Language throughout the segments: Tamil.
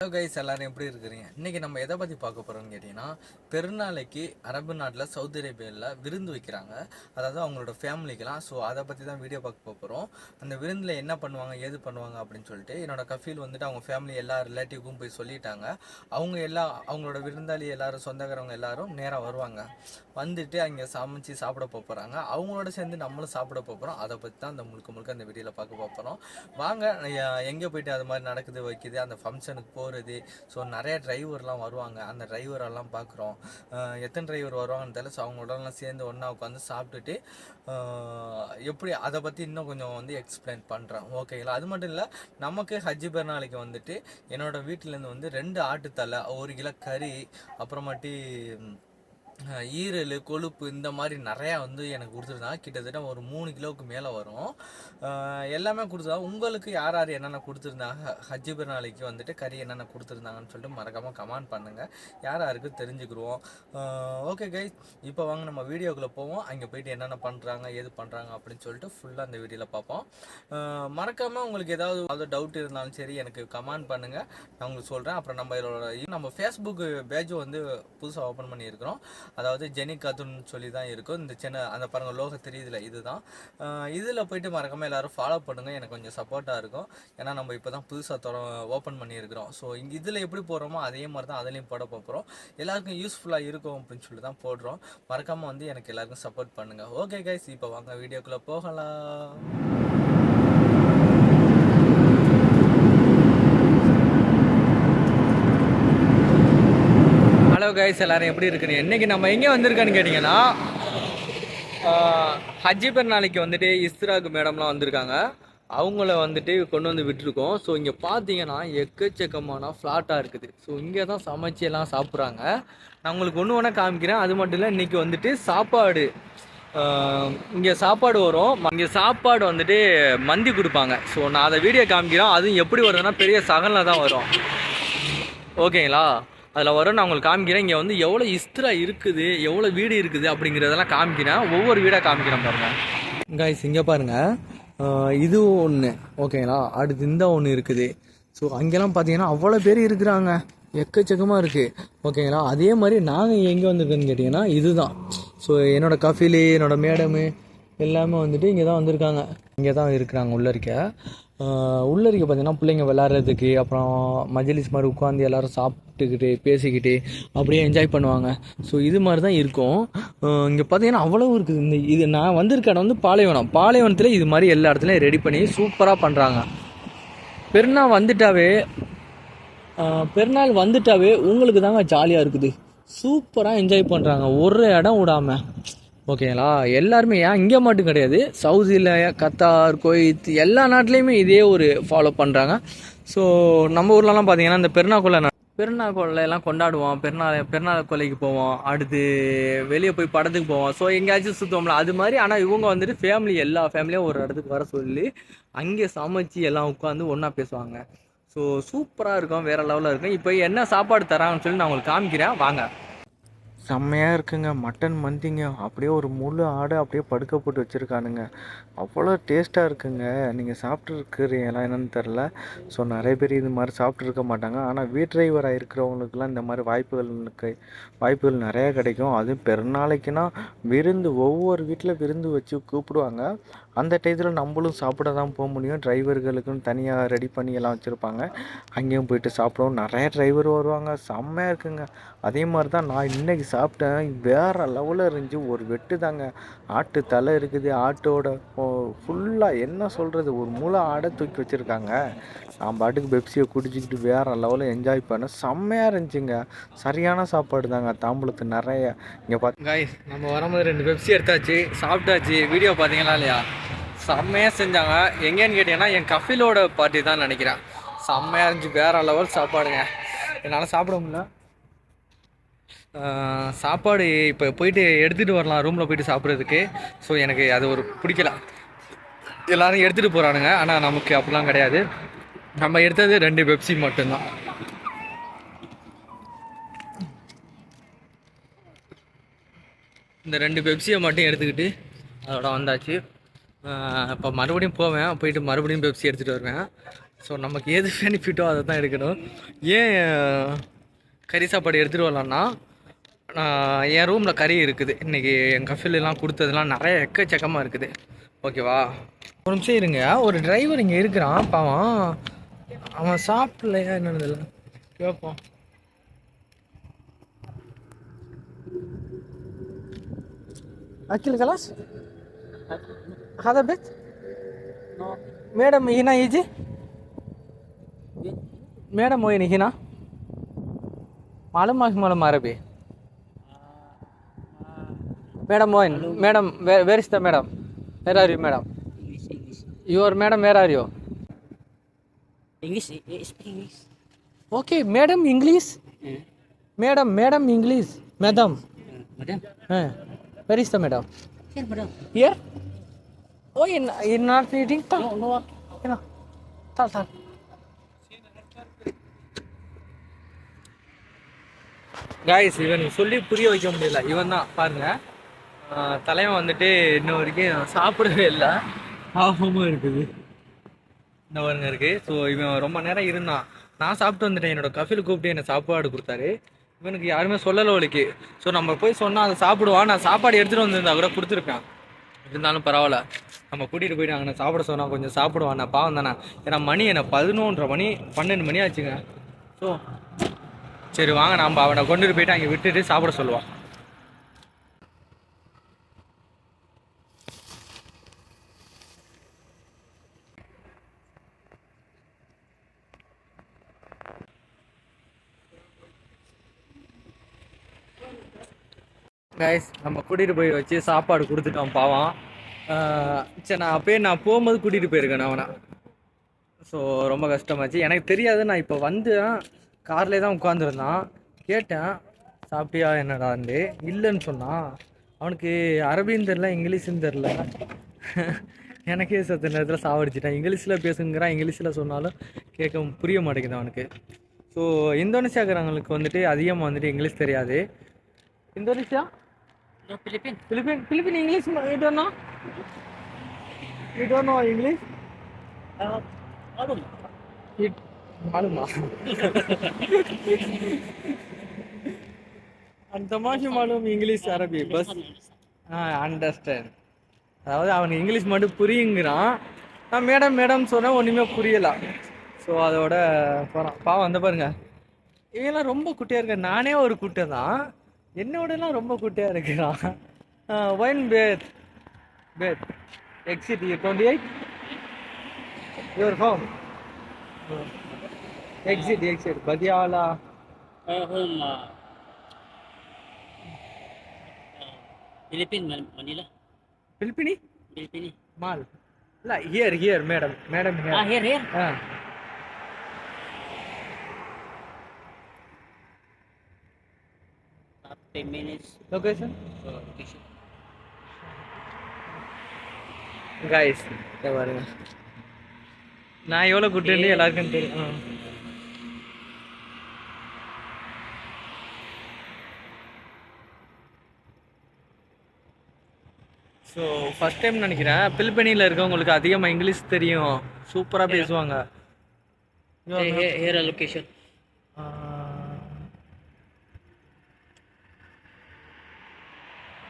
ஹலோ கைஸ் எல்லாரும் எப்படி இருக்கிறீங்க? இன்னைக்கு நம்ம எதை பற்றி பார்க்க போகிறோம்னு கேட்டிங்கன்னா பெருநாளைக்கு அரபு நாட்டில் சவுதி அரேபியாவில் விருந்து வைக்கிறாங்க. அதாவது அவங்களோட ஃபேமிலிக்கெலாம் ஸோ அதை பற்றி தான் வீடியோ பார்க்க போகிறோம் அந்த விருந்தில் என்ன பண்ணுவாங்க ஏது பண்ணுவாங்க அப்படின்னு சொல்லிட்டு என்னோட கஃபீல் வந்துட்டு அவங்க ஃபேமிலி எல்லா ரிலேட்டிவ்க்கும் போய் சொல்லிட்டாங்க. அவங்க எல்லா அவங்களோட விருந்தாளி எல்லாரும் சொந்தக்காரவங்க எல்லாரும் நேராக வருவாங்க. வந்துட்டு அங்கே சமைச்சு சாப்பிட போகிறாங்க அவங்களோட சேர்ந்து நம்மளும் சாப்பிட போகிறோம் அதை பற்றி தான் அந்த முழுக்க முழுக்க அந்த வீடியோவில் பார்க்க போகிறோம் வாங்க எங்கே போயிட்டு அது மாதிரி நடக்குது வைக்குது அந்த ஃபங்க்ஷனுக்கு போகிறது ஸோ நிறைய டிரைவர்லாம் வருவாங்க. அந்த டிரைவரெல்லாம் பார்க்குறோம் எத்தனை டிரைவர் வருவாங்கன்னு தெரியல. ஸோ அவங்களோடலாம் சேர்ந்து ஒன்றா உட்காந்து சாப்பிட்டுட்டு எப்படி அதை பற்றி இன்னும் கொஞ்சம் வந்து எக்ஸ்பிளைன் பண்ணுறேன் ஓகேங்களா அது மட்டும் இல்லை நமக்கு ஹஜ்ஜி பெருநாளைக்கு வந்துட்டு என்னோடய வீட்டிலேருந்து வந்து ரெண்டு ஆட்டுத்தலை ஒரு கிலோ கறி அப்புறமாட்டி ஈரல் கொழுப்பு இந்த மாதிரி நிறையா வந்து எனக்கு கொடுத்துருந்தாங்க கிட்டத்தட்ட ஒரு மூணு கிலோவுக்கு மேலே வரும். எல்லாமே கொடுத்துருந்தா உங்களுக்கு யார் யார் என்னென்ன கொடுத்துருந்தாங்க? ஹஜ்ஜி பிறநாளைக்கு வந்துட்டு கறி என்னென்ன கொடுத்துருந்தாங்கன்னு சொல்லிட்டு மறக்காமல் கமெண்ட் பண்ணுங்கள் யார் யாருக்கு தெரிஞ்சுக்கிடுவோம் ஓகே கைஸ் இப்போ வாங்க நம்ம வீடியோக்குள்ளே போவோம். அங்கே போயிட்டு என்னென்ன பண்ணுறாங்க ஏது பண்ணுறாங்க அப்படின்னு சொல்லிட்டு ஃபுல்லாக அந்த வீடியோவில் பார்ப்போம். மறக்காமல் உங்களுக்கு ஏதாவது ஏதாவது டவுட் இருந்தாலும் சரி எனக்கு கமெண்ட் பண்ணுங்கள் நான் உங்களுக்கு சொல்கிறேன் அப்புறம் நம்ம இதோட நம்ம ஃபேஸ்புக் பேஜ் வந்து புதுசாக ஓப்பன் பண்ணியிருக்கிறோம். அதாவது ஜெனி கத்துன்னு சொல்லி தான் இருக்கும். இந்த சின்ன அந்த பாருங்க லோக தெரியுதுல இதுதான். இதில் போயிட்டு மறக்காமல் எல்லாரும் ஃபாலோ பண்ணுங்கள் எனக்கு கொஞ்சம் சப்போர்ட்டாக இருக்கும். ஏன்னா நம்ம இப்போ தான் புதுசாக தொட ஓப்பன் பண்ணியிருக்கிறோம். ஸோ இங்கே இதில் எப்படி போடுறோமோ அதே மாதிரி தான் அதுலேயும் போட போகிறோம் எல்லாருக்கும் யூஸ்ஃபுல்லாக இருக்கும் அப்படின்னு சொல்லி தான் போடுறோம். மறக்காமல் வந்து எனக்கு எல்லாருக்கும் சப்போர்ட் பண்ணுங்கள் ஓகே கைஸ் இப்போ வாங்க வீடியோக்குள்ளே போகலாம். கைஸ் எல்லாரும் எப்படி இருக்கிறீங்க இன்னைக்கு நம்ம எங்கே வந்திருக்கோன்னு கேட்டிங்கன்னா ஹஜ்ஜி பெருநாளைக்கு வந்துட்டு இஸ்ராக் மேடம்லாம் வந்திருக்காங்க. அவங்கள வந்துட்டு கொண்டு வந்து விட்டுருக்கோம். ஸோ இங்கே பார்த்தீங்கன்னா எக்கச்சக்கமான ஃப்ளாட்டாக இருக்குது. ஸோ இங்கே தான் சமைச்சு எல்லாம் சாப்பிட்றாங்க. நான் உங்களுக்கு ஒன்று ஒன்றா காமிக்கிறேன். அது மட்டும் இல்லை இன்றைக்கி வந்துட்டு சாப்பாடு இங்கே சாப்பாடு வரும். இங்கே சாப்பாடு வந்துட்டு மந்தி கொடுப்பாங்க. ஸோ நான் அதை வீடியோ காமிக்கிறேன். அதுவும் எப்படி வருதுன்னா பெரிய சகனில் தான் வரும். ஓகேங்களா? அதில் வரும் நான் உங்களுக்கு காமிக்கிறேன். இங்கே வந்து எவ்வளோ இஸ்திரா இருக்குது எவ்வளோ வீடு இருக்குது அப்படிங்கிறதெல்லாம் காமிக்கிறேன். ஒவ்வொரு வீடாக காமிக்கிறேன் பாருங்க. கைஸ் இங்கே பாருங்க. இது ஒன்று ஓகேங்களா? அடுத்து இந்த ஒன்று இருக்குது. ஸோ அங்கெல்லாம் பார்த்தீங்கன்னா அவ்வளோ பேர் இருக்கிறாங்க. எக்கச்சக்கமாக இருக்குது ஓகேங்களா? அதே மாதிரி நாங்கள் எங்கே வந்திருக்கோன்னு கேட்டிங்கன்னா இதுதான். ஸோ என்னோட கஃபிலி என்னோடய மேடமு எல்லாமே வந்துட்டு இங்கே தான் வந்திருக்காங்க. இங்கே தான் இருக்கிறாங்க உள்ள இருக்க. உள்ள இருக்க பார்த்தீங்கன்னா பிள்ளைங்க விளாட்றதுக்கு அப்புறம் மஜிலிஸ் மாதிரி உட்காந்து எல்லாரும் சாப்பிட்டுக்கிட்டு பேசிக்கிட்டு அப்படியே என்ஜாய் பண்ணுவாங்க. ஸோ இது மாதிரி தான் இருக்கும் இங்கே பார்த்தீங்கன்னா அவ்வளோ இருக்குது. இந்த இது நான் வந்திருக்க இடம் வந்து பாலைவனம். பாலைவனத்தில் இது மாதிரி எல்லா இடத்துலையும் ரெடி பண்ணி சூப்பராக பண்ணுறாங்க பெருநாள் வந்துட்டாவே பெருநாள் வந்துட்டாவே உங்களுக்கு தாங்க ஜாலியாக இருக்குது. சூப்பராக என்ஜாய் பண்ணுறாங்க ஒரு இடம் விடாமல் ஓகேங்களா? எல்லாருமே ஏன் இங்கே மட்டும் கிடையாது? சவுதியில் கத்தார் குவைத் எல்லா நாட்டிலையுமே இதே ஒரு ஃபாலோ பண்ணுறாங்க ஸோ நம்ம ஊர்லலாம் பார்த்தீங்கன்னா இந்த பெருநாள் கொள்ளை பெருநாள் எல்லாம் கொண்டாடுவோம். பெருநாள் பெருநாள் கொலைக்கு போவோம். அடுத்து வெளியே போய் படத்துக்கு போவோம். ஸோ எங்கேயாச்சும் சுற்றுவோம்ல அது மாதிரி ஆனால் இவங்க வந்துட்டு ஃபேமிலி எல்லா ஃபேமிலியும் ஒரு இடத்துக்கு வர சொல்லி அங்கே சமைச்சு எல்லாம் உட்காந்து ஒன்றா பேசுவாங்க. ஸோ சூப்பராக இருக்கும். வேறு லெவலில் இருக்கும். இப்போ என்ன சாப்பாடு தராங்கன்னு சொல்லி நான் உங்களுக்கு காமிக்கிறேன். வாங்க. செம்மையாக இருக்குங்க. மட்டன் மந்திங்க. அப்படியே ஒரு முழு ஆடை அப்படியே படுக்க போட்டு வச்சுருக்கானுங்க. அவ்வளோ டேஸ்ட்டாக இருக்குங்க. நீங்கள் சாப்பிட்ருக்குறீங்களா என்னென்னு தெரில ஸோ நிறைய பேர் இது மாதிரி சாப்பிட்ருக்க மாட்டாங்க. ஆனால் வீட் டிரைவராக இருக்கிறவங்களுக்குலாம் இந்த மாதிரி வாய்ப்புகள் வாய்ப்புகள் நிறையா கிடைக்கும். அதுவும் பெருநாளைக்குன்னா விருந்து ஒவ்வொரு வீட்டில் விருந்து வச்சு கூப்பிடுவாங்க. அந்த டயத்தில் நம்மளும் சாப்பிட தான் போக முடியும். டிரைவர்களுக்குன்னு தனியாக ரெடி பண்ணி எல்லாம் வச்சுருப்பாங்க. அங்கேயும் போயிட்டு சாப்பிடுவோம். நிறைய டிரைவர் வருவாங்க. செம்மையாக இருக்குங்க. அதே மாதிரி தான் நான் இன்னைக்கு சாப்பிட்டேன். வேறு லெவலில் இருந்துச்சு. ஒரு வெட்டு தாங்க. ஆட்டு தலை இருக்குது. ஆட்டோட ஃபுல்லாக என்ன சொல்கிறது ஒரு மூளை ஆடை தூக்கி வச்சுருக்காங்க. நான் பாட்டுக்கு பெப்சியை குடிச்சிக்கிட்டு வேறு லெவலில் என்ஜாய் பண்ணேன். செம்மையாக இருந்துச்சுங்க. சரியான சாப்பாடு தாங்க. தாம்பூலத்து நிறைய. இங்கே பார்த்து நம்ம வரும்போது ரெண்டு பெப்சி எடுத்தாச்சு. சாப்பிட்டாச்சு. வீடியோ பார்த்தீங்களா இல்லையா? செம்மையாக செஞ்சாங்க. எங்கேன்னு கேட்டிங்கன்னா என் கஃபிலோட பார்ட்டி தான் நினைக்கிறேன். செம்மையாக இருந்துச்சு. வேறு லெவல் சாப்பாடுங்க. என்னால் சாப்பிட முடியல. சாப்பாடு இப்போ போயிட்டு எடுத்துகிட்டு வரலாம். ரூமில் போயிட்டு சாப்பிட்றதுக்கு. ஸோ எனக்கு அது ஒரு பிடிக்கல. எல்லோரும் எடுத்துகிட்டு போகிறானுங்க ஆனால் நமக்கு அப்படிலாம் கிடையாது. நம்ம எடுத்தது ரெண்டு பெப்சி மட்டும்தான். இந்த ரெண்டு பெப்சியை மட்டும் எடுத்துக்கிட்டு அதோட வந்தாச்சு. இப்போ மறுபடியும் போவேன். போயிட்டு மறுபடியும் பெப்சி எடுத்துகிட்டு வருவேன். ஸோ நமக்கு எது பெனிஃபிட்டோ அதை தான் எடுக்கணும். ஏன் கறி சாப்பாடு எடுத்துகிட்டு வரலான்னா என் ரூமில் கறி இருக்குது. இன்றைக்கி என் கஃபிலெலாம் கொடுத்ததுலாம் நிறைய எக்கச்சக்கமாக இருக்குது. ஓகேவா ஒரு நிமிஷம் இருங்க. ஒரு டிரைவர் இங்கே இருக்கிறான். பாவம். அவன் சாப்பிடலையா என்னன்னு கேட்பான் அக்கில் கலாஸ் हाँ मैडम हिना यीजी मैडम मोहिन हिना मालूम मालूम मालूम मारे भी madam Mohin madam where madam where are you madam your madam where are you okay madam English madam madam English madam madam madam Here, madam. Here? Oh, in, in not eating? No, no. என்ன தாள் தாள் காய்ஸ் இவன் சொல்லி புரிய வைக்க முடியல. இவன் தான் பாருங்க. ஆஹ் தலைவன் வந்துட்டு இன்ன வரைக்கும் சாப்பிடவே இல்லை. பாவமும் இருக்குது. இந்த பாருங்க இருக்கு. ஸோ இவன் ரொம்ப நேரம் இருந்தான். நான் சாப்பிட்டு வந்துட்டேன். என்னோட கஃபில் கூப்பிட்டு எனக்கு சாப்பாடு கொடுத்தாரு. இவனுக்கு யாருமே சொல்லலை ஒலிக்கு. ஸோ நம்ம போய் சொன்னால் அதை சாப்பிடுவான் நான் சாப்பாடு எடுத்துகிட்டு வந்திருந்தா கூட கொடுத்துருப்பேன். இருந்தாலும் பரவாயில்ல. நம்ம கூட்டிகிட்டு போயிட்டு அங்கே சாப்பிட சொன்னால் கொஞ்சம் சாப்பிடுவான் நான் பாவம் தானே. ஏன்னா மணி என்ன பதினொன்றரை மணி பன்னெண்டு மணி ஆச்சுங்க. ஸோ சரி வாங்க நம்ம அவனை கொண்டுட்டு போயிட்டு அங்கே விட்டுட்டு சாப்பிட சொல்லுவான் கைஸ் நம்ம கூட்டிகிட்டு போய் வச்சு சாப்பாடு கொடுத்துட்டோம் பாவம். சரி நான் அப்பயே நான் போகும்போது கூட்டிகிட்டு போயிருக்கேன் அவனை. ஸோ ரொம்ப கஷ்டமாச்சு. எனக்கு தெரியாது நான் இப்போ வந்து கார்லேயே தான் உட்காந்துருந்தான் கேட்டேன் சாப்பிட்டியா என்னடான்னு இல்லைன்னு சொன்னான். அவனுக்கு அரபியும் தெரில இங்கிலீஷும் தெரில எனக்கே சத்த நேரத்தில் சாவடிச்சிட்டேன். இங்கிலீஷில் பேசுங்கிறான் இங்கிலீஷில் சொன்னாலும் கேட்க புரிய மாட்டேங்குது அவனுக்கு. ஸோ இந்தோனேஷியாக்காரங்களுக்கு வந்துட்டு அதிகமாக வந்துட்டு இங்கிலீஷ் தெரியாது. Indonesia? No, Philippine. Philippine, Philippine English, you don't know? You don't know English? Uh, Malum. It, Malum. and Tamashu Malum English, Arabic, bus. ஆ அண்டர்ஸ்டாண்ட் அதாவது அவனுக்கு இங்கிலீஷ் மட்டும் புரியுங்கிறான் நான் மேடம் மேடம் சொன்னேன் ஒன்றுமே புரியலாம் ஸோ அதோட போகிறான் பாவம் வந்து பாருங்க இவங்கெல்லாம் ரொம்ப குட்டியாக இருக்க நானே ஒரு குட்டை தான் என்னோடலாம் ரொம்ப குட்டியாக இருக்கிறான். One bath bath exit twenty eight your home exit exit Patiala Uh, home. Uh, uh, Philippine, Man- Manila. Philippine Philippine. மால் இல்லை here here madam madam Ah, here here, here. ஆ Uh, 10 minutes. Location Uh, location. Guys பாருங்க. நான் எவ்வளோ குட்டுன்னு எல்லாருக்கும் தெரியும். ஸோ ஃபஸ்ட் டைம் நினைக்கிறேன். பிலிப்பனியில் இருக்கவங்களுக்கு அதிகமாக இங்கிலீஷ் தெரியும். சூப்பராக பேசுவாங்க. Here, here, here a location.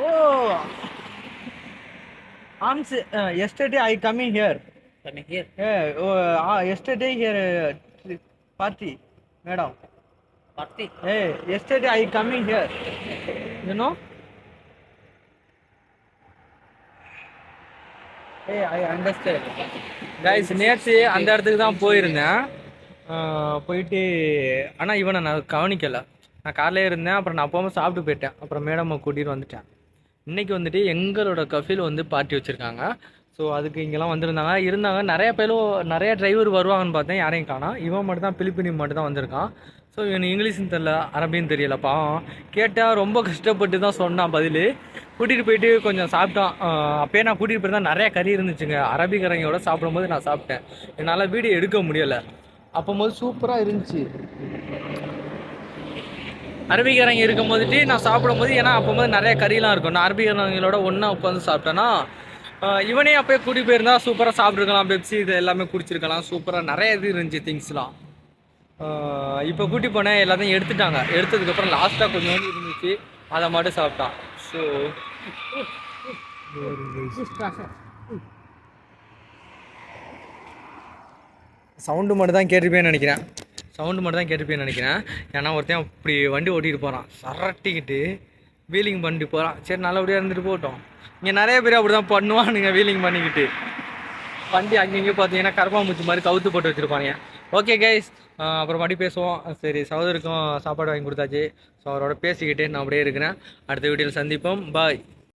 ஓ arms yesterday I coming here Coming here. Yesterday here party madam Party. Hey, yesterday I coming here. You know? Hey, I understand. Guys, நேற்று அந்த இடத்துக்கு தான் போயிருந்தேன் போயிட்டு ஆனால் இவனை நான் கவனிக்கலை நான் காலையில் இருந்தேன் அப்புறம் நான் போகும்போது சாப்பிட்டு போயிட்டேன் அப்புறம் மேடமை கூட்டிகிட்டு வந்துட்டேன் இன்றைக்கி வந்துட்டு எங்களோட கஃபில் வந்து பார்ட்டி வச்சுருக்காங்க. ஸோ அதுக்கு இங்கெல்லாம் வந்திருந்தாங்க. இருந்தாங்க. நிறைய பேரும் நிறையா டிரைவர் வருவாங்கன்னு பார்த்தேன். யாரையும் காணா இவன் மட்டும் தான் பிலிப்பினி மட்டும் தான் வந்திருக்கான். ஸோ இவன் இங்கிலீஷும் தெரில அரபின்னு தெரியல. பாவம். கேட்டால் ரொம்ப கஷ்டப்பட்டு தான் சொன்னான் பதில். கூட்டிகிட்டு போயிட்டு கொஞ்சம் சாப்பிட்டான். அப்போயே நான் கூட்டிகிட்டு போயிருந்தா நிறைய கறி இருந்துச்சுங்க. அரபிக்கரங்கியோட சாப்பிடும்போது நான் சாப்பிட்டேன். என்னால் வீடியோ எடுக்க முடியலை. அப்போம்போது சூப்பராக இருந்துச்சு. அரபிக்காரங்க இருக்கும் போதுட்டு நான் சாப்பிடும்போது ஏன்னா அப்போ போது நிறைய கறியெலாம் இருக்கும். நான் அரபிக்காரங்களோட ஒன்றா உட்காந்து சாப்பிட்டேன்னா இவனே அப்போயே கூட்டி போயிருந்தா சூப்பராக சாப்பிட்ருக்கலாம் பெப்சி இது எல்லாமே குடிச்சிருக்கலாம். சூப்பராக நிறைய இது இருந்துச்சு திங்ஸ்லாம் இப்போ கூட்டி போனேன் எல்லாத்தையும் எடுத்துட்டாங்க. எடுத்ததுக்கப்புறம் லாஸ்ட்டாக கொஞ்சோண்டு இருந்துச்சு. அதை மட்டும் சாப்பிட்டான். ஸோ சவுண்டு மட்டும் தான் கேட்டிருப்பேன்னு நினைக்கிறேன். சவுண்டு மட்டும் தான் கேட்டுப்பேன்னு நினைக்கிறேன். ஏன்னா ஒருத்தன் அப்படி வண்டி ஓட்டிகிட்டு போகிறான் சரட்டிக்கிட்டு வீலிங் பண்ணிட்டு போகிறான் சரி நல்லபடியாக இருந்துட்டு போட்டோம் இங்கே நிறைய பேர் அப்படி தான் பண்ணுவானுங்க வீலிங் பண்ணிக்கிட்டு. வண்டி அங்கங்கே பார்த்தீங்கன்னா கருப்பாம்பூச்சி மாதிரி கவுத்து போட்டு வச்சுருப்பாங்க ஓகே கைஸ் அப்புறமாட்டி பேசுவோம். சரி சகோதரிக்கும் சாப்பாடு வாங்கி கொடுத்தாச்சு. ஸோ அவரோட பேசிக்கிட்டே நான் அப்படியே இருக்கிறேன். அடுத்த வீடியோவில் சந்திப்போம். பாய்